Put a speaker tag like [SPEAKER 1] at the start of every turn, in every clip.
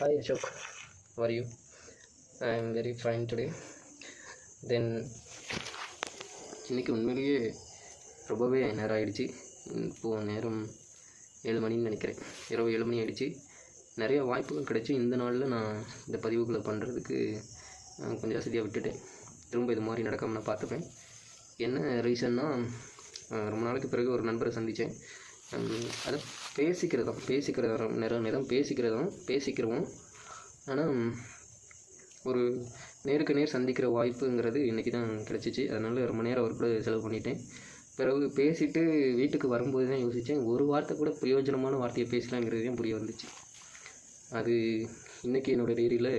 [SPEAKER 1] Hi Ashok, how are you? I am very fine today. Then இன்னைக்கு உண்மையிலேயே ரொம்பவே நேரம் ஆகிடுச்சு இப்போது நேரம் ஏழு மணின்னு நினைக்கிறேன். இரவு ஏழு மணி ஆகிடுச்சு நிறைய வாய்ப்புகள் கிடைச்சி. இந்த நாளில் நான் இந்த பதிவுகளை பண்ணுறதுக்கு கொஞ்சம் வசதியாக விட்டுட்டேன். திரும்ப இது மாதிரி நடக்காமல் நான் பார்த்துப்பேன். என்ன ரீசன்னா ரொம்ப நாளைக்கு பிறகு ஒரு நண்பரை சந்தித்தேன் அதை பேசிக்கிறதும் பேசிக்கிறதும் நேரம் நேரம் பேசிக்கிறதும் பேசிக்கிறோம் ஆனால் ஒரு நேருக்கு நேர் சந்திக்கிற வாய்ப்புங்கிறது இன்றைக்கி தான் கிடச்சிச்சு. அதனால் ரொம்ப நேரம் அவர் கூட செலவு பண்ணிட்டேன். பிறகு பேசிட்டு வீட்டுக்கு வரும்போது தான் யோசித்தேன் ஒரு வார்த்தை கூட பிரயோஜனமான வார்த்தையை பேசலாங்கிறதையும் புரிய வந்துச்சு. அது இன்றைக்கி என்னோடய டைரியில்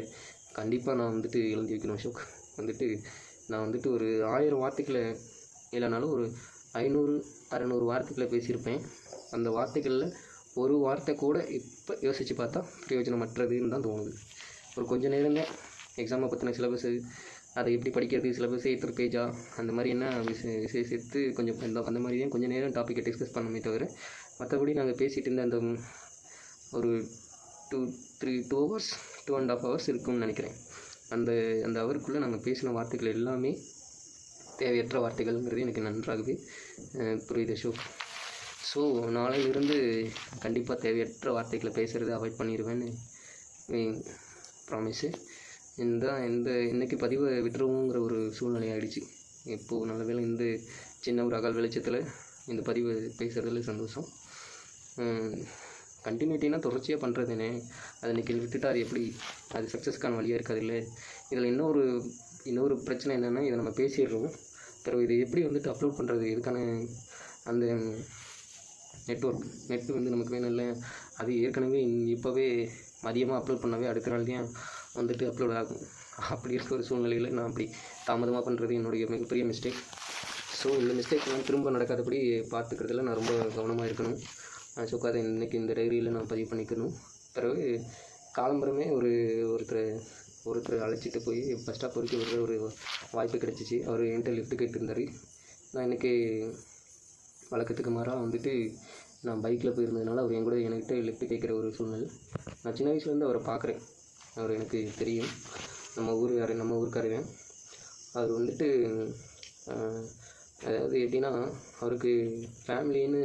[SPEAKER 1] கண்டிப்பாக நான் வந்துட்டு எழுதி வைக்கணும் அசோக். வந்துட்டு நான் வந்துட்டு ஒரு ஆயிரம் வார்த்தைகளை இல்லைனாலும் ஒரு ஐநூறு அறநூறு வார்த்தைகளை பேசியிருப்பேன். அந்த வார்த்தைகளில் ஒரு வார்த்தை கூட இப்போ யோசித்து பார்த்தா பிரயோஜனமற்றதுன்னு தான் தோணுது. ஒரு கொஞ்ச தான் எக்ஸாமை பற்றின சிலபஸு அதை எப்படி படிக்கிறது சிலபஸ் எத்தனை பேஜா அந்த மாதிரி என்ன விஷ விசேஷித்து கொஞ்சம் அந்த மாதிரியே கொஞ்சம் நேரம் டாப்பிக்கை டிஸ்கஸ் பண்ணமே தவிர மற்றபடி நாங்கள் பேசிகிட்டு இருந்த அந்த ஒரு two three two hours two and half hours இருக்கும்னு நினைக்கிறேன். அந்த அந்த அவருக்குள்ளே நாங்கள் பேசின வார்த்தைகள் எல்லாமே தேவையற்ற வார்த்தைகள்ங்கிறது எனக்கு நன்றாகவே புரியுது அசோக். ஸோ நாளையிலிருந்து கண்டிப்பாக தேவையற்ற வார்த்தைகளை பேசுகிறத அவாய்ட் பண்ணிடுவேன்னு ப்ராமிஸு இந்த இந்த இன்றைக்கி பதிவை விட்டுருவோங்கிற ஒரு சூழ்நிலை ஆகிடுச்சு இப்போது நல்ல வேலை இந்த சின்ன ஒரு அகல் வெளிச்சத்தில் இந்த பதிவு பேசுகிறதுல சந்தோஷம். கண்டினியூட்டினா தொடர்ச்சியாக பண்ணுறதுனே அதை இன்றைக்கி விட்டுட்டா அது எப்படி? அது சக்ஸஸ்க்கான வழியாக இருக்காது இல்லை இதில் இன்னொரு இன்னொரு பிரச்சனை என்னென்னா இதை நம்ம பேசிடுறோம். பிறகு இதை எப்படி வந்துட்டு அப்லோட் பண்ணுறது இதுக்கான அந்த நெட்ஒர்க் நெட் வந்து நமக்கு வேணும் இல்லை. அது ஏற்கனவே இப்போவே மதியமாக அப்லோட் பண்ணவே அடுத்த நாள் தான் வந்துட்டு அப்லோட் ஆகும். அப்படி இருக்க ஒரு சூழ்நிலையில் நான் அப்படி தாமதமாக பண்ணுறது என்னுடைய மிகப்பெரிய மிஸ்டேக் ஸோ இந்த மிஸ்டேக்லாம் திரும்ப நடக்காதபடி பார்த்துக்கிறதுல நான் ரொம்ப கவனமாக இருக்கணும். ஸோ அதை இன்றைக்கி இந்த டைரியில் நான் பதிவு பண்ணிக்கணும். பிறகு காலம்பரமே ஒரு ஒருத்தர் ஒருத்தர் அழைச்சிட்டு போய் பஸ் ஸ்டாப் வரைக்கும் வர ஒரு வாய்ப்பு கிடச்சிச்சு. அவர் என்கிட்ட லிஃப்ட் கேட்டிருந்தார். நான் இன்றைக்கி வழக்கத்துக்கு மாறாக வந்துட்டு நான் பைக்கில் போயிருந்ததுனால அவர் என் கூட என்கிட்ட லிஃப்ட் கேட்குற ஒரு சூழ்நிலை. நான் சின்ன வயசுலேருந்து அவரை பார்க்குறேன். அவர் எனக்கு தெரியும். நம்ம ஊர் நம்ம ஊருக்காரன் அவர் வந்துட்டு அதாவது எப்படின்னா அவருக்கு ஃபேமிலின்னு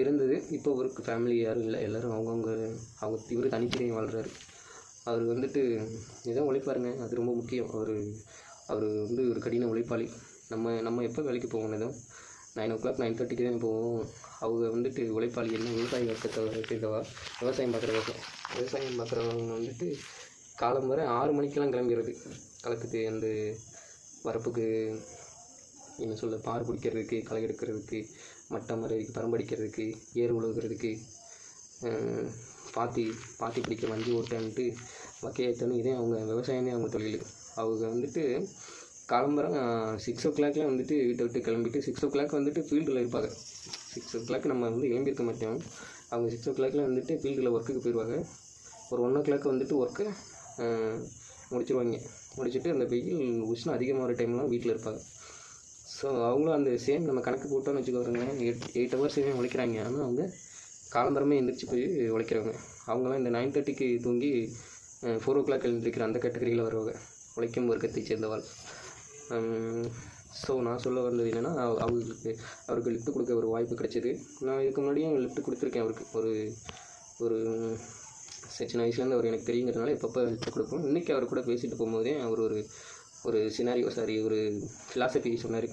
[SPEAKER 1] இருந்தது. இப்போ அவருக்கு ஃபேமிலி யாரும் இல்லை. எல்லோரும் அவங்கவுங்க அவங்க இவர் தனித்தனியாக வாழ்கிறாரு அவர் வந்துட்டு எதோ உழைப்பாருங்க. அது ரொம்ப முக்கியம். அவர் அவர் வந்து ஒரு கடின உழைப்பாளி. நம்ம நம்ம எப்போ வேலைக்கு போவோம் எதுவும் நைன் ஓ கிளாக் நைன் தேர்ட்டிக்கு தான் போவோம். அவங்க வந்துட்டு உழைப்பாளி என்ன? விவசாய வர்க்கத்தை சேர்ந்தவா விவசாயம் பார்க்குறவங்க விவசாயம் பார்க்குறவங்க வந்துட்டு காலம் வரை ஆறு மணிக்கெல்லாம் கிளம்பிடுறது. களத்துக்கு அந்த வரப்புக்கு என்ன சொல்ல பார் பிடிக்கிறதுக்கு களை எடுக்கிறதுக்கு மட்டம் வரைக்கு பரம்படிக்கிறதுக்கு ஏர் உழுகிறதுக்கு பாத்தி பாத்தி பிடிக்க வண்டி ஓட்டான்ட்டு வக்கையேற்றணும். இதே அவங்க விவசாயமே அவங்க தொழில். அவங்க வந்துட்டு காலம்பரம் சிக்ஸ் ஓ கிளாக்லாம் வந்துட்டு வீட்டை விட்டு கிளம்பிட்டு சிக்ஸ் ஓ கிளாக் வந்துட்டு ஃபீல்டில் இருப்பாங்க. சிக்ஸ் ஓ கிளாக் நம்ம வந்து எழும்பியிருக்க மாட்டோம். அவங்க சிக்ஸ் ஓ கிளாக்ல வந்துட்டு ஃபீல்டில் ஒர்க்குக்கு போயிடுவாங்க ஒரு ஒன் ஓ கிளாக் வந்துட்டு ஒர்க்கை முடிச்சிருவாங்க. முடிச்சுட்டு அந்த வெயில் உஷ்ணம் அதிகமாக டைம்லாம் வீட்டில் இருப்பாங்க. ஸோ அவங்களும் அந்த சேம் நம்ம கணக்கு போட்டோம்னு வச்சுக்கோங்க எயிட் எயிட் ஹவர்ஸுமே உழைக்கிறாங்க. ஆனால் அவங்க காலம்பரமே எழுந்திரிச்சு போய் உழைக்கிறவங்க. அவங்களாம் இந்த நைன் தேர்ட்டிக்கு தூங்கி ஃபோர் ஓ கிளாக் எழுந்திரிக்கிற அந்த கேட்டகரியில் வருவாங்க. உழைக்கும் வர்க்கத்தை சேர்ந்தவாள் Um, ஸோ நான் சொல்ல வந்தது என்னென்னா அவங்களுக்கு அவருக்கு லிஃப்ட் கொடுக்க ஒரு வாய்ப்பு கிடைச்சிது. நான் இதுக்கு முன்னாடியும் லிஃப்ட் கொடுத்துருக்கேன் அவருக்கு. ஒரு ஒரு சின்ன வயசுலேருந்து அவர் எனக்கு தெரியுங்கிறதுனால எப்பப்போ லிஃப்ட் கொடுப்போம். இன்றைக்கி அவர் கூட பேசிட்டு போகும்போதே அவர் ஒரு ஒரு சினாரியோ சாரி ஒரு ஃபிலாசபி சொன்னார்.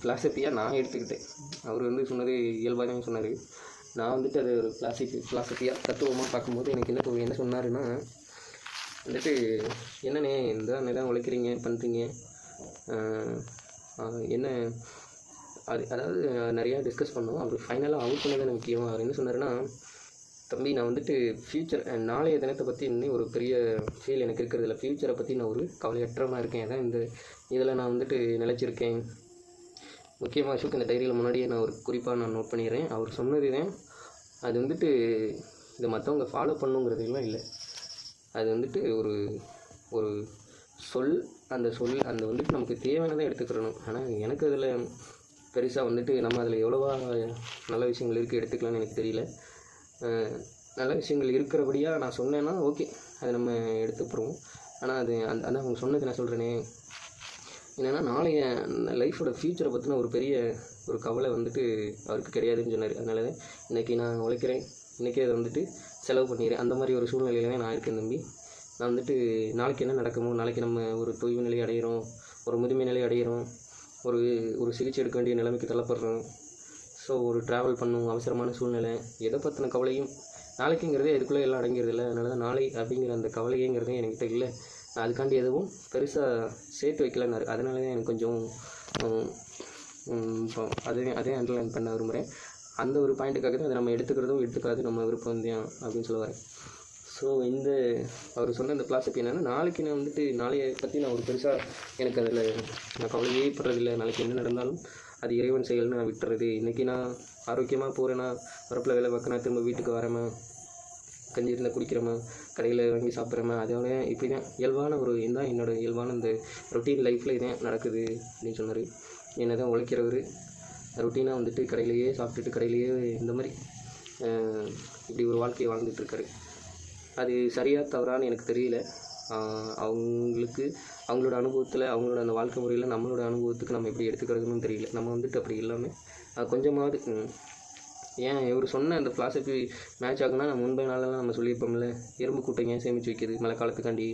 [SPEAKER 1] ஃபிலாசபியாக நான் எடுத்துக்கிட்டேன். அவர் வந்து சொன்னது இயல்பாக தான் சொன்னார். நான் வந்துட்டு அது ஒரு ஃபிலாசபி ஃபிலாசபியாக தத்துவமாக பார்க்கும்போது எனக்கு என்ன என்ன சொன்னாருன்னா வந்துட்டு என்னண்ணே இந்த நேரம் உழைக்கிறீங்க பண்ணுறீங்க என்ன அது அதாவது நிறையா டிஸ்கஸ் பண்ணோம். அவர் ஃபைனலாக அவுட் பண்ணது முக்கியம் அவர் என்ன சொன்னார்னா தம்பி நான் வந்துட்டு ஃப்யூச்சர் நாளைய தினத்தை பற்றி இன்னும் ஒரு பெரிய ஃபீல் எனக்கு இருக்கிறது இல்லை. ஃப்யூச்சரை பற்றி நான் ஒரு கவலையற்றமாக இருக்கேன். அதான் இந்த இதில் நான் வந்துட்டு நிலச்சிருக்கேன். முக்கியமாக அசோக் இந்த டைரியில் முன்னாடியே நான் ஒரு குறிப்பாக நான் நோட் பண்ணிடுறேன். அவர் சொன்னது தான் அது வந்துட்டு இதை மற்றவங்க ஃபாலோ பண்ணுங்கிறதுலாம் இல்லை. அது வந்துட்டு ஒரு ஒரு சொல் அந்த சொல் அந்த வந்துட்டு நமக்கு தேவையானதை எடுத்துக்கிறணும். ஆனால் எனக்கு அதில் பெருசாக வந்துட்டு நம்ம அதில் எவ்வளோவா நல்ல விஷயங்கள் இருக்குது எடுத்துக்கலாம்னு எனக்கு தெரியல. நல்ல விஷயங்கள் இருக்கிறபடியாக நான் சொன்னேன்னா ஓகே அதை நம்ம எடுத்துப்படுவோம் ஆனால் அது அந்த அதான் அவங்க சொன்னது நான் சொல்கிறேனே என்னென்னா நாளைய லைஃபோட ஃப்யூச்சரை பற்றின ஒரு பெரிய ஒரு கவலை வந்துட்டு அவருக்கு கிடையாதுன்னு சொன்னார். அதனால தான் இன்றைக்கி நான் உழைக்கிறேன். இன்றைக்கே அதை வந்துட்டு செலவு பண்ணிடுறேன். அந்த மாதிரி ஒரு சூழ்நிலையில தான் நான் இருக்கேன் தம்பி. நான் வந்துட்டு நாளைக்கு என்ன நடக்குமோ நாளைக்கு நம்ம ஒரு தொய்வு நிலை அடைகிறோம் ஒரு முதுமை நிலை அடைகிறோம் ஒரு ஒரு சிகிச்சை எடுக்க வேண்டிய நிலைமைக்கு தள்ளப்படுறோம். ஸோ ஒரு ட்ராவல் பண்ணும் அவசரமான சூழ்நிலை எதை பற்றின கவலையும் நாளைக்குங்கிறதே இதுக்குள்ளே எல்லாம் அடங்கிறது இல்லை அதனால தான் நாளை அப்படிங்கிற அந்த கவலையேங்கிறதே என்கிட்ட இல்லை. நான் அதுக்காண்டி எதுவும் பெருசாக சேர்த்து வைக்கலன்னாரு அதனால தான் எனக்கு கொஞ்சம் இப்போ அதே அதே அண்டர்லைன் பண்ண விரும்புகிறேன் அந்த ஒரு பாயிண்ட்டுக்காக தான் அதை நம்ம எடுத்துக்கிறதும் எடுத்துக்காது நம்ம விருப்பம் தான் அப்படின்னு சொல்ல வரேன். ஸோ இந்த அவர் சொன்ன இந்த பிளாசபி என்னென்னா நாளைக்கு நான் வந்துட்டு நாளைய பற்றி நான் ஒரு பெருசாக எனக்கு அதில் நான் கவலையே படுறதில்லை. நாளைக்கு என்ன நடந்தாலும் அது இறைவன் செயல்னு நான் விட்டுறது. இன்றைக்கி நான் ஆரோக்கியமாக போகிறேன்னா வரப்பில் வேலை பார்க்கணும் திரும்ப வீட்டுக்கு வரேமா கஞ்சி இருந்தால் குடிக்கிறோமா கடையில் வாங்கி சாப்பிட்றோமா அதோட இப்படி தான் இயல்பான ஒரு இதுதான் என்னோடய இயல்பான இந்த ரொட்டீன் லைஃப்பில் இதான் நடக்குது அப்படின்னு சொன்னார். என்ன தான் உழைக்கிறவர் ரொட்டீனாக வந்துட்டு கடையிலேயே சாப்பிட்டுட்டு கடையிலேயே இந்த மாதிரி இப்படி ஒரு வாழ்க்கையை வாழ்ந்துட்டுருக்காரு அது சரியா தவறான்னு எனக்கு தெரியல. அவங்களுக்கு அவங்களோட அனுபவத்தில் அவங்களோட அந்த வாழ்க்கை முறையில் நம்மளோட அனுபவத்துக்கு நம்ம எப்படி எடுத்துக்கிறதுன்னு தெரியல. நம்ம வந்துட்டு அப்படி இல்லாமல் அது கொஞ்சமாவது ஏன் இவர் சொன்ன அந்த ஃபிலாசபி மேட்ச் ஆகுனா நம்ம முன்பே நாளெல்லாம் நம்ம சொல்லியிருப்போம்ல எறும்பு கூட்டம் ஏன் சேமித்து வைக்கிறது மழை காலத்துக்காண்டி.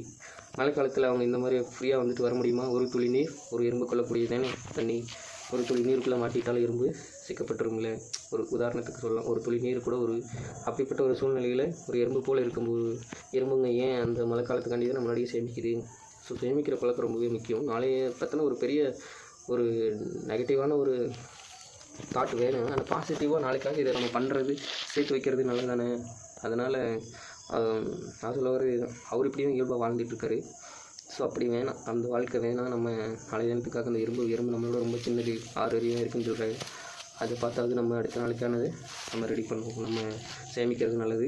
[SPEAKER 1] மழை காலத்தில் அவங்க இந்த மாதிரி ஃப்ரீயாக வந்துட்டு வர முடியுமா? ஒரு துளி நீர் ஒரு எறும்பு கொள்ளக்கூடியதானே தண்ணி ஒரு துளி நீருக்குள்ளே மாட்டிட்டாலும் எறும்பு சிக்கப்பட்டுருமில்ல ஒரு உதாரணத்துக்கு சொல்லலாம். ஒரு துளி நீர் கூட ஒரு அப்படிப்பட்ட ஒரு சூழ்நிலையில் ஒரு எறும்பு போல் இருக்கும்போது எறும்புங்க ஏன் அந்த மழை காலத்துக்காண்டி தான் முன்னாடியே சேமிக்குது? ஸோ சேமிக்கிற பழக்கம் ரொம்பவே முக்கியம். நாளைய பற்றின ஒரு பெரிய ஒரு நெகட்டிவான ஒரு தாட் வேணும். ஆனால் பாசிட்டிவாக நாளைக்காக இதை நம்ம பண்ணுறது சேர்த்து வைக்கிறது நல்லது தானே அதனால் நான் சொல்ல வர அவர் இப்படியும் இயல்பாக வாழ்ந்துட்டுருக்காரு ஸோ அப்படி வேணாம். அந்த வாழ்க்கை வேணாம். நம்ம நாளை தினத்துக்காக அந்த எறும்பு எறும்பு நம்மளோட ரொம்ப சின்னது ஆறு அறிவாக இருக்குன்னு சொல்கிறாரு அதை பார்த்தாவது நம்ம அடுத்த நாளைக்கானது. நம்ம ரெடி பண்ணுவோம். நம்ம சேமிக்கிறது நல்லது.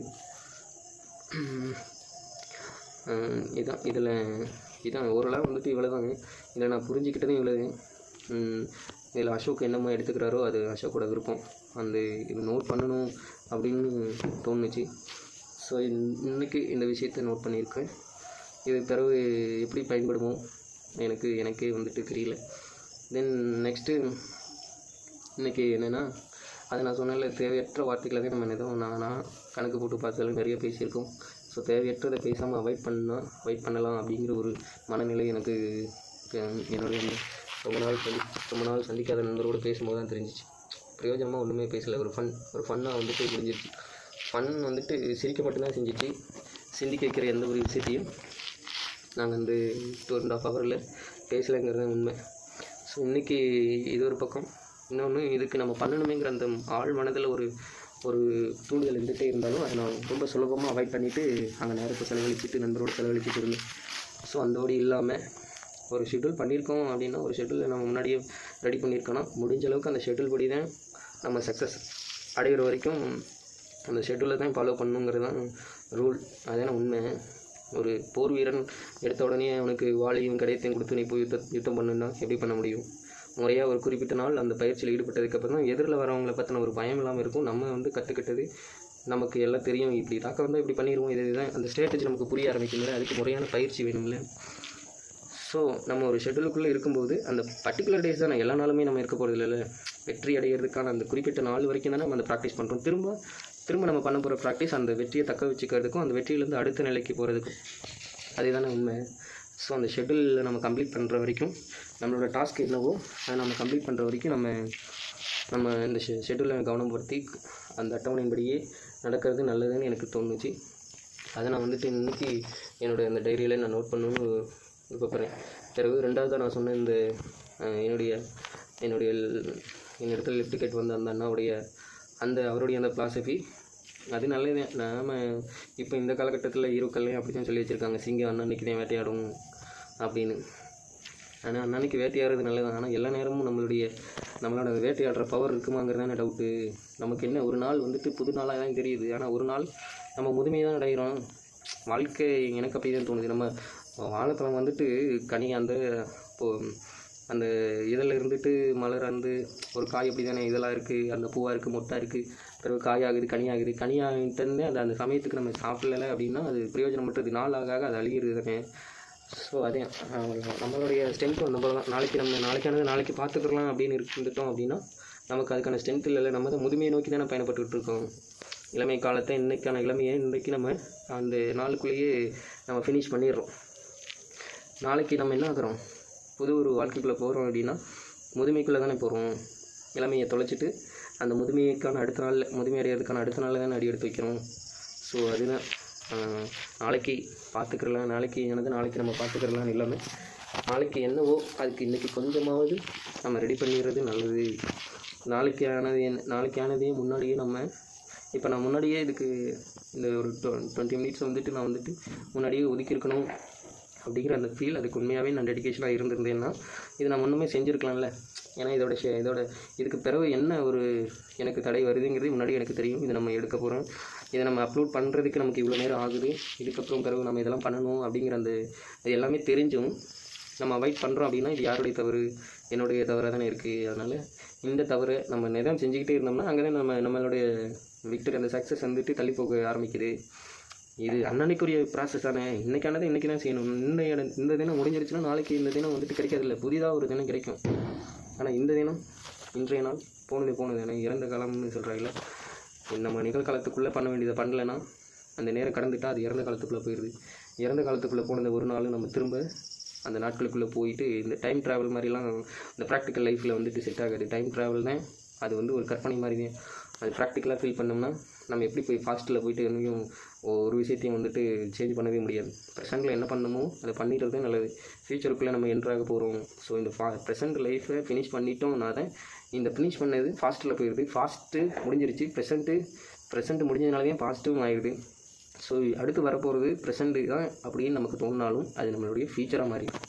[SPEAKER 1] இதான் இதில் இதான். ஓரளவு வந்துட்டு இவ்வளோ தாங்க இதில் நான் புரிஞ்சுக்கிட்டதும் இவ்வளோ இதில் அசோக் என்னமோ எடுத்துக்கிறாரோ அது அசோக்கோட விருப்பம். அந்த இது நோட் பண்ணணும் அப்படின்னு தோணுச்சு. ஸோ இன்னைக்கு இந்த விஷயத்தை நோட் பண்ணியிருக்கேன். இது பிறகு எப்படி பயன்படுமோ எனக்கு எனக்கே வந்துட்டு தெரியல. தென் நெக்ஸ்ட்டு இன்றைக்கி என்னென்னா அதை நான் சொன்னேன்ல தேவையற்ற வார்த்தைகளை நம்ம எதுவும் நான் கணக்கு போட்டு பார்த்தாலும் நிறைய பேசியிருக்கோம். ஸோ தேவையற்றதை பேசாமல் அவாய்ட் பண்ணால் அவாய்ட் பண்ணலாம் அப்படிங்கிற ஒரு மனநிலை எனக்கு என்னுடைய ரொம்ப நாள் சந்தி ரொம்ப நாள் சந்திக்காத நண்பரோடு பேசும்போது தான் தெரிஞ்சிச்சு. பிரயோஜனமாக ஒன்றுமே பேசலை. ஒரு ஃபன் ஒரு ஃபன்னாக வந்துட்டு முடிஞ்சிருச்சு ஃபன் வந்துட்டு சிரிக்க மட்டும்தான் செஞ்சிச்சு சிந்திக்க வைக்கிற எந்த ஒரு விஷயத்தையும் நாங்கள் வந்து டூ அண்ட் ஆஃப் ஹவரில் பேசலைங்கிறது உண்மை. ஸோ இன்றைக்கி இது ஒரு பக்கம். இன்னொன்று இதுக்கு நம்ம பண்ணணுமேங்கிற அந்த ஆள் மனதில் ஒரு ஒரு தூண்டுதல் இருந்துகிட்டே இருந்தாலும் அதை நான் ரொம்ப சுலபமாக அவாய்ட் பண்ணிவிட்டு அங்கே நேரத்தை செலவழிச்சிட்டு நண்பரோடு செலவழிச்சிட்டு இருந்தேன். ஸோ அந்தோடு இல்லாமல் ஒரு ஷெட்யூல் பண்ணியிருக்கோம் அப்படின்னா ஒரு ஷெட்யூலை நம்ம முன்னாடியே ரெடி பண்ணியிருக்கோன்னா முடிஞ்ச அளவுக்கு அந்த ஷெட்யூல் படி தான் நம்ம சக்ஸஸ் அடைகிற வரைக்கும் அந்த ஷெட்யூலை தான் ஃபாலோ பண்ணணுங்கிறது தான் ரூல் அதான உண்மை. ஒரு போர் வீரன் எடுத்த உடனே அவனுக்கு வாளையும் கடையத்தையும் கொடுத்து நீ போய் யுத்த யுத்தம் பண்ணுன்னா எப்படி பண்ண முடியும்? முறையாக ஒரு குறிப்பிட்ட நாள் அந்த பயிற்சியில் ஈடுபட்டதுக்கப்புறம் தான் எதிரில் வரவங்களை பற்றின ஒரு பயம் இல்லாமல் இருக்கும். நம்ம வந்து கற்றுக்கிட்டது நமக்கு எல்லாம் தெரியும். இப்படி தாக்க வந்தால் இப்படி பண்ணிடுவோம். இது இதுதான். அந்த ஸ்ட்ராட்டஜி நமக்கு புரிய ஆரம்பிக்கும்ல. அதுக்கு முறையான பயிற்சி வேணும்ல. ஸோ நம்ம ஒரு ஷெட்யூலுக்குள்ளே இருக்கும்போது அந்த பர்டிகுலர் டேஸ் தான் எல்லா நாளுமே நம்ம இருக்க போகிறது இல்லைல்ல. வெற்றி அடைகிறதுக்கான அந்த குறிப்பிட்ட நாள் வரைக்கும் தானே நம்ம அந்த ப்ராக்டிஸ் பண்ணுறோம் திரும்ப திரும்ப நம்ம பண்ண போகிற ப்ராக்டிஸ் அந்த வெற்றியை தக்க வச்சுக்கிறதுக்கும் அந்த வெற்றியிலேருந்து அடுத்த நிலைக்கு போகிறதுக்கும் அதுதானே உண்மை. ஸோ அந்த ஷெட்யூலில் நம்ம கம்ப்ளீட் பண்ணுற வரைக்கும் நம்மளோட டாஸ்க் என்னவோ அதை நம்ம கம்ப்ளீட் பண்ணுற வரைக்கும் நம்ம நம்ம இந்த ஷெ ஷெட்யூலை கவனப்படுத்தி அந்த அட்டவணையின்படியே நடக்கிறது நல்லதுன்னு எனக்கு தோணுச்சு. அதை நான் வந்துட்டு இன்னைக்கு என்னுடைய அந்த டைரியில் நான் நோட் பண்ணணும்னு விருப்பப்படுறேன். பிறகு ரெண்டாவது நான் சொன்ன இந்த என்னுடைய என்னுடைய ல்- என்னிடத்தில் லிஃப்ட் கேட் வந்த அந்த அண்ணாவுடைய அந்த அவருடைய அந்த ஃபிலாசபி அது நல்லது. நாம் இப்போ இந்த காலகட்டத்தில் ஹீரோக்கள்லையும் அப்படி தான் சொல்லி வச்சுருக்காங்க. சிங்கம் அண்ணன்னைக்கு தான் வேட்டையாடும். அப்படின்னு. ஆனால் அன்னன்னைக்கு வேட்டையாடுறது நல்லது. ஆனால் எல்லா நேரமும் நம்மளுடைய நம்மளோட வேட்டையாடுற பவர் இருக்குமாங்கிறதான டவுட்டு நமக்கு என்ன ஒரு நாள் வந்துட்டு புது நாளாக தான் தெரியுது. ஆனால் ஒரு நாள் நம்ம முதுமையை தான் அடைகிறோம் வாழ்க்கை எனக்கு அப்படி தான் தோணுது. நம்ம வாழைப்பழம் வந்துட்டு கனி அந்த இப்போ அந்த இதில் இருந்துட்டு மலர் வந்து ஒரு காய் அப்படி தானே இதெல்லாம் இருக்குது அந்த பூவாக இருக்குது மொட்டாக இருக்குது பிறகு காய் ஆகுது கனியாகுது. கனியாகிட்டே அந்த அந்த சமயத்துக்கு நம்ம சாப்பிடல அப்படின்னா அது பிரயோஜனமற்றது. நாள் ஆக ஆக அது அழிகிறது தானே ஸோ அதே uh, நம்மளுடைய ஸ்ட்ரென்த் அந்த போல தான் நாளைக்கு நம்ம நாளைக்கானது நாளைக்கு பார்த்துக்கலாம் அப்படின்னு இருந்துட்டோம் அப்படின்னா நமக்கு அதுக்கான ஸ்ட்ரென்த் இல்லை நம்ம தான் முதுமையை நோக்கி தானே பயணப்பட்டுக்கிட்டு இருக்கோம். இளமை காலத்தை இன்றைக்கான இளமையை இன்றைக்கி நம்ம அந்த நாளுக்குள்ளேயே நம்ம ஃபினிஷ் பண்ணிடுறோம். நாளைக்கு நம்ம என்ன ஆகிறோம்? புது ஒரு வாழ்க்கைக்குள்ளே போகிறோம் அப்படின்னா முதுமைக்குள்ளே தானே போகிறோம் இளமையை தொலைச்சிட்டு அந்த முதுமைக்கான அடுத்த நாளில் முதுமை அடையிறதுக்கான அடுத்த நாளில் தானே அடி எடுத்து வைக்கிறோம். ஸோ அதுதான். நாளைக்கு பார்த்துக்கிறலாம் நாளைக்கு எனது நாளைக்கு நம்ம பார்த்துக்கிறலாம் இல்லாமல் நாளைக்கு என்னவோ அதுக்கு இன்றைக்கி கொஞ்சமாவது நம்ம ரெடி பண்ணிடுறது நல்லது. நாளைக்கு ஆனது என் நாளைக்கு ஆனதே முன்னாடியே நம்ம இப்போ நான் முன்னாடியே இதுக்கு இந்த ஒரு டுவெண்ட்டி மினிட்ஸ் வந்துட்டு நான் வந்துட்டு முன்னாடியே ஒதுக்கியிருக்கணும் அப்படிங்கிற அந்த ஃபீல் அதுக்கு உண்மையாகவே நான் டெடிகேஷனாக இருந்திருந்தேன்னா இது நான் முன்னுமே செஞ்சுருக்கலாம்ல. ஏன்னா இதோட ஷே இதோட இதுக்கு பிறகு என்ன ஒரு எனக்கு தடை வருதுங்கிறது முன்னாடி எனக்கு தெரியும். இது நம்ம எடுக்க போகிறோம் இதை நம்ம அப்லோட் பண்ணுறதுக்கு நமக்கு இவ்வளோ நேரம் ஆகுது. இதுக்கப்புறம் பிறகு நம்ம இதெல்லாம் பண்ணணும் அப்படிங்கிற அந்த அது எல்லாமே தெரிஞ்சும் நம்ம அவாய்ட் பண்ணுறோம் அப்படின்னா இது யாருடைய தவறு? என்னுடைய தவறாக தானே இருக்குது அதனால் இந்த தவறு நம்ம நிதம் செஞ்சுக்கிட்டே இருந்தோம்னா அங்கே தான் நம்ம நம்மளுடைய விக்டரி அந்த சக்ஸஸ் வந்துட்டு தள்ளி போக ஆரம்பிக்குது. இது அன்னன்னைக்குரிய ப்ராசஸ் தானே. இன்றைக்கானதை இன்றைக்கி தான் செய்யணும். இந்த இந்த தினம் முடிஞ்சிருச்சுன்னா நாளைக்கு இந்த தினம் வந்துட்டு கிடைக்காதில்ல. புதிதாக ஒரு தினம் கிடைக்கும். ஆனால் இந்த தினம் இன்றைய நாள் போனது போனது ஏன்னா இறந்த காலம்னு சொல்கிறாங்களே நம்ம நிகழ்காலத்துக்குள்ளே பண்ண வேண்டியதை பண்ணலைன்னா அந்த நேரம் கடந்துட்டால் அது இறந்த காலத்துக்குள்ளே போயிடுது இறந்த காலத்துக்குள்ளே போனது ஒரு நாள் நம்ம திரும்ப அந்த நாட்களுக்குள்ளே போயிட்டு இந்த டைம் ட்ராவல் மாதிரிலாம் இந்த ப்ராக்டிக்கல் லைஃப்பில் வந்துட்டு செட் ஆகாது. டைம் ட்ராவல் தான் அது வந்து ஒரு கற்பனை மாதிரி தான் அது ப்ராக்டிக்கலாக ஃபீல் பண்ணோம்னா நம்ம எப்படி போய் ஃபாஸ்ட்டில் போயிட்டு இன்னும் ஒரு விஷயத்தையும் வந்துட்டு சேஞ்ச் பண்ணவே முடியாது. ப்ரெசென்ட்டில் என்ன பண்ணணுமோ அதை பண்ணிடுறது தான் நல்லது. ஃப்யூச்சருக்குள்ளே நம்ம என்ட்ராக போகிறோம் ஸோ இந்த ஃபா ப்ரெசென்ட் லைஃப்பை ஃபினிஷ் பண்ணிட்டோம்னா தான் இந்த ஃபினிஷ் பண்ணது ஃபாஸ்ட்டில் போயிடுது. ஃபாஸ்ட்டு முடிஞ்சிருச்சு. ப்ரெசென்ட்டு ப்ரெசென்ட் முடிஞ்சதுனாலே பாசிட்டிவும் ஆகிடுது ஸோ அடுத்து வரப்போகிறது ப்ரெசண்ட்டு தான் அப்படின்னு நமக்கு தோணினாலும் அது நம்மளுடைய ஃபியூச்சராக மாறிடும்.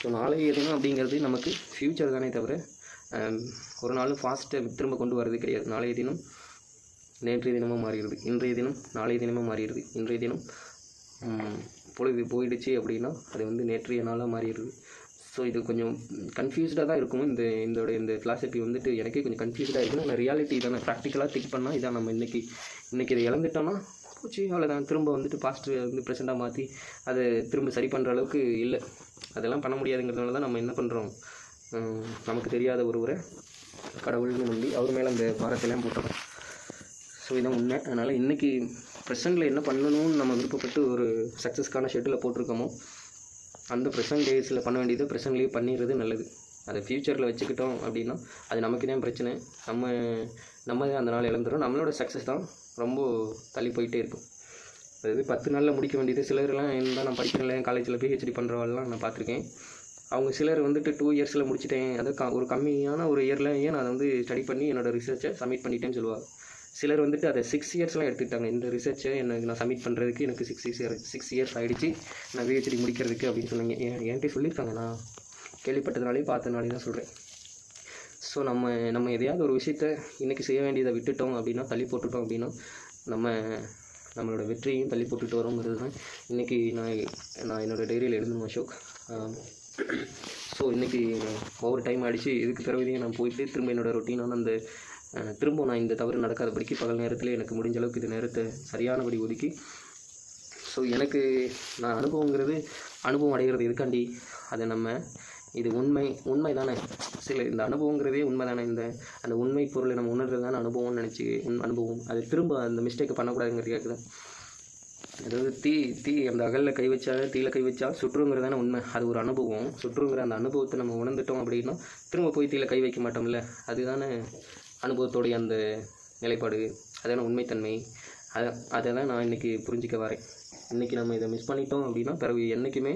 [SPEAKER 1] ஸோ நாளை தினம் அப்படிங்கிறது நமக்கு ஃப்யூச்சர் தானே தவிர ஒரு நாள் ஃபாஸ்ட்டை திரும்ப கொண்டு வர்றது கிடையாது. நாளைய தினம் நேற்றைய தினமாக மாறிடுது. இன்றைய தினம் நாளைய தினமாக மாறிடுது. இன்றைய தினம் பொழுது போயிடுச்சு அப்படின்னா அது வந்து நேற்றைய நாளாக மாறிடுது. ஸோ இது கொஞ்சம் கன்ஃபியூஸ்டாக தான் இருக்கும். இந்த இதோட இந்த ஃபிலாசபி வந்துட்டு எனக்கே கொஞ்சம் கன்ஃபியூஸ்டாக இருக்குது ஆனால் ரியாலிட்டி தானே ப்ராக்டிக்கலாக திங்க் பண்ணால் இதான் நம்ம இன்றைக்கி இன்றைக்கி இதை இழந்துட்டோம்னா போச்சு அவ்வளோதான் திரும்ப வந்துட்டு பாஸ்ட்டு வந்து ப்ரெசெண்டாக மாற்றி அதை திரும்ப சரி பண்ணுற அளவுக்கு இல்லை. அதெல்லாம் பண்ண முடியாதுங்கிறதுனால தான் நம்ம என்ன பண்ணுறோம் நமக்கு தெரியாத ஒருவரை கடவுள்னு நம்பி அவர் மேலே அந்த பாரத்தெல்லாம் போட்டுறோம் ஸோ இதான் உண்மை. அதனால் இன்றைக்கி ப்ரெசென்ட்டில் என்ன பண்ணணும்னு நம்ம விருப்பப்பட்டு ஒரு சக்ஸஸ்க்கான ஷெட்டில் போட்டிருக்கோமோ அந்த ப்ரெசன்ட் டேஸில் பண்ண வேண்டியதை ப்ரெசென்ட்லேயே பண்ணிடுறது நல்லது. அதை ஃப்யூச்சரில் வச்சுக்கிட்டோம் அப்படின்னா அது நமக்கு தான் பிரச்சனை. நம்ம நம்ம தான் அந்த நாள் இழந்துடும் நம்மளோட சக்ஸஸ் தான் ரொம்ப தள்ளி போயிட்டே இருக்கும். அதாவது பத்து நாளில் முடிக்க வேண்டியது சிலர்லாம் இருந்தால் நான் படிக்கிறேன் காலேஜில் பிஹெச்டி பண்ணுறவாள்லாம் நான் பார்த்துருக்கேன். அவங்க சிலர் வந்துட்டு டூ இயர்ஸில் முடிச்சிட்டேன். அதை க ஒரு கம்மியான ஒரு இயர்லேயே நான் அதை வந்து ஸ்டடி பண்ணி என்னோடய ரிசர்ச்சை சப்மிட் பண்ணிட்டேன்னு சொல்லுவாங்க. சிலர் வந்துட்டு அதை சிக்ஸ் இயர்ஸ்லாம் எடுத்துக்கிட்டாங்க. இந்த ரிசர்ச்சை எனக்கு நான் சப்மிட் பண்ணுறதுக்கு எனக்கு சிக்ஸ் இயர் சிக்ஸ் இயர்ஸ் ஆகிடுச்சு நான் பிஹெச்டி முடிக்கிறதுக்கு அப்படின்னு சொன்னாங்க. என்கிட்ட சொல்லியிருக்காங்க. நான் கேள்விப்பட்டதுனாலே பார்த்ததுனாலே தான் சொல்கிறேன் ஸோ நம்ம நம்ம எதையாவது ஒரு விஷயத்த இன்றைக்கி செய்ய வேண்டியதை விட்டுட்டோம் அப்படின்னா தள்ளி போட்டுட்டோம் அப்படின்னா நம்ம நம்மளோட வெற்றியையும் தள்ளி போட்டுட்டு வரோங்கிறது தான் இன்றைக்கி நான் நான் என்னோடய டைரியில் எழுதணும் அசோக். ஸோ இன்றைக்கி ஒவ்வொரு டைம் அடித்து இதுக்கு பிறகுதையும் நான் போயிட்டு திரும்ப என்னோடய ரொட்டீனான அந்த திரும்ப நான் இந்த தவறு நடக்காதபடிக்கு பகல் நேரத்தில் எனக்கு முடிஞ்ச அளவுக்கு இது நேரத்தை சரியானபடி ஒதுக்கி ஸோ எனக்கு நான் அனுபவங்கிறது அனுபவம் அடைகிறது எதுக்காண்டி? அதை நம்ம இது உண்மை உண்மை தானே. சில இந்த அனுபவங்கிறதே உண்மை தானே. இந்த அந்த உண்மை பொருளை நம்ம உணர்றது தானே அனுபவம்னு நினச்சி உன் அனுபவம். அது திரும்ப அந்த மிஸ்டேக்கை பண்ணக்கூடாதுங்கிறது தான் அதாவது தீ தீ அந்த அகலில் கை வச்சா தீயில கை வச்சா சுற்றுங்கிறது தானே உண்மை. அது ஒரு அனுபவம். சுற்றுங்கிற அந்த அனுபவத்தை நம்ம உணர்ந்துட்டோம் அப்படின்னா திரும்ப போய் தீயில கை வைக்க மாட்டோம்ல. அதுதானே அனுபவத்தோடைய அந்த நிலைப்பாடு அதான உண்மைத்தன்மை அதை அதை தான் நான் இன்றைக்கி புரிஞ்சிக்க வரேன். இன்றைக்கி நம்ம இதை மிஸ் பண்ணிட்டோம் அப்படின்னா பிறகு என்றைக்குமே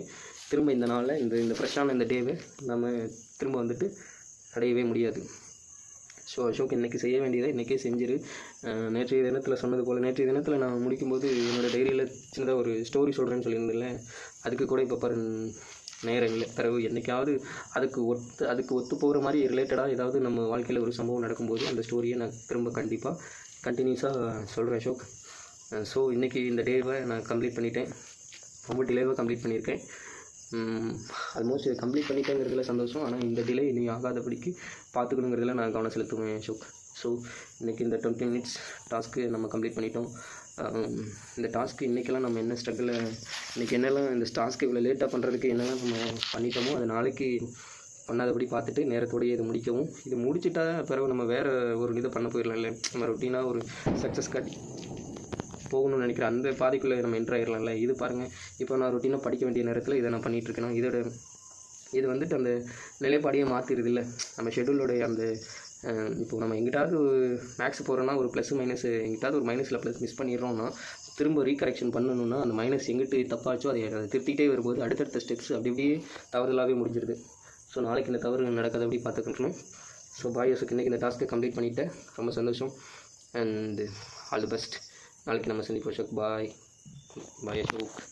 [SPEAKER 1] திரும்ப இந்த நாளில் இந்த இந்த ஃப்ரெஷ்ஷான இந்த டேவை நம்ம திரும்ப வந்துட்டு அடையவே முடியாது. ஸோ அசோக் இன்றைக்கி செய்ய வேண்டியதை இன்றைக்கே செஞ்சிரு. நேற்றைய தினத்தில் சொன்னது போல் நேற்றைய தினத்தில் நான் முடிக்கும்போது என்னோடய டைரியில் சின்னதாக ஒரு ஸ்டோரி சொல்கிறேன்னு சொல்லியிருந்தேன்ல. அதுக்கு கூட இப்போ பாரு நேரம் இல்லை பிறகு என்றைக்காவது அதுக்கு ஒத்து அதுக்கு ஒத்து போகிற மாதிரி ரிலேட்டடாக ஏதாவது நம்ம வாழ்க்கையில் ஒரு சம்பவம் நடக்கும்போது அந்த ஸ்டோரியை நான் திரும்ப கண்டிப்பாக கண்டினியூஸாக சொல்கிறேன் அசோக். ஸோ இன்றைக்கி இந்த டேவை நான் கம்ப்ளீட் பண்ணிட்டேன். ரொம்ப டிலேவாக கம்ப்ளீட் பண்ணியிருக்கேன். ஆல்மோஸ்ட் இதை கம்ப்ளீட் பண்ணிட்டேங்கிறதுல சந்தோஷம். ஆனால் இந்த டிலே இனி ஆகாதபடிக்கு பார்த்துக்கணுங்கிறதுல நான் கவனம் செலுத்துவேன் அசோக். ஸோ இன்றைக்கி இந்த டுவெண்ட்டி மினிட்ஸ் டாஸ்க்கு நம்ம கம்ப்ளீட் பண்ணிட்டோம். இந்த டாஸ்க்கு இன்றைக்கெல்லாம் நம்ம என்ன ஸ்ட்ரகிளில் இன்றைக்கி என்னெல்லாம் இந்த டாஸ்க்கு இவ்வளோ லேட்டாக பண்ணுறதுக்கு என்னெல்லாம் நம்ம பண்ணிட்டோமோ அது நாளைக்கு பண்ணாதபடி பார்த்துட்டு நேரத்தோடயே இது முடிக்கவும். இது முடிச்சிட்டா பிறகு நம்ம வேறு ஒரு இதை பண்ண போயிடலாம் இல்லை. நம்ம ரொட்டீனாக ஒரு சக்ஸஸ் காட்டி போகணும்னு நினைக்கிறேன் அந்த பாதைக்குள்ளே நம்ம என்ட்ரு ஆயிடலாம்ல இது பாருங்கள் இப்போ நான் ரொட்டீனாக படிக்க வேண்டிய நேரத்தில் இதை நான் பண்ணிகிட்ருக்கேன் இதோட இது வந்துட்டு அந்த நிலைப்பாடையே மாற்றிடுது இல்லை. நம்ம ஷெடியூலோடைய அந்த இப்போ நம்ம எங்கிட்டாவது மேக்ஸ் போகிறோன்னா ஒரு ப்ளஸ் மைனஸ் எங்கிட்டாவது ஒரு மைனஸில் ப்ளஸ் மிஸ் பண்ணிடுறோம்னா திரும்ப ரீகரெக்ஷன் பண்ணணும்னா அந்த மைனஸ் எங்கிட்டு தப்பாச்சோ அதை அதை திருத்திட்டே வரும்போது அடுத்தடுத்த ஸ்டெப்ஸ் அப்படி அப்படியே தவறுதலாகவே முடிஞ்சிருது. ஸோ நாளைக்கு இந்த தவறு நடக்காத அப்படி பார்த்துக்கணும் ஸோ பாயோஸுக்கு இன்றைக்கி இந்த டாஸ்க்கை கம்ப்ளீட் பண்ணிவிட்டேன் ரொம்ப சந்தோஷம். அண்ட் ஆல் தி பெஸ்ட் நாளைக்கு நம்ம சந்திப்போம் ஷோக் பாய் பாய் அசோக்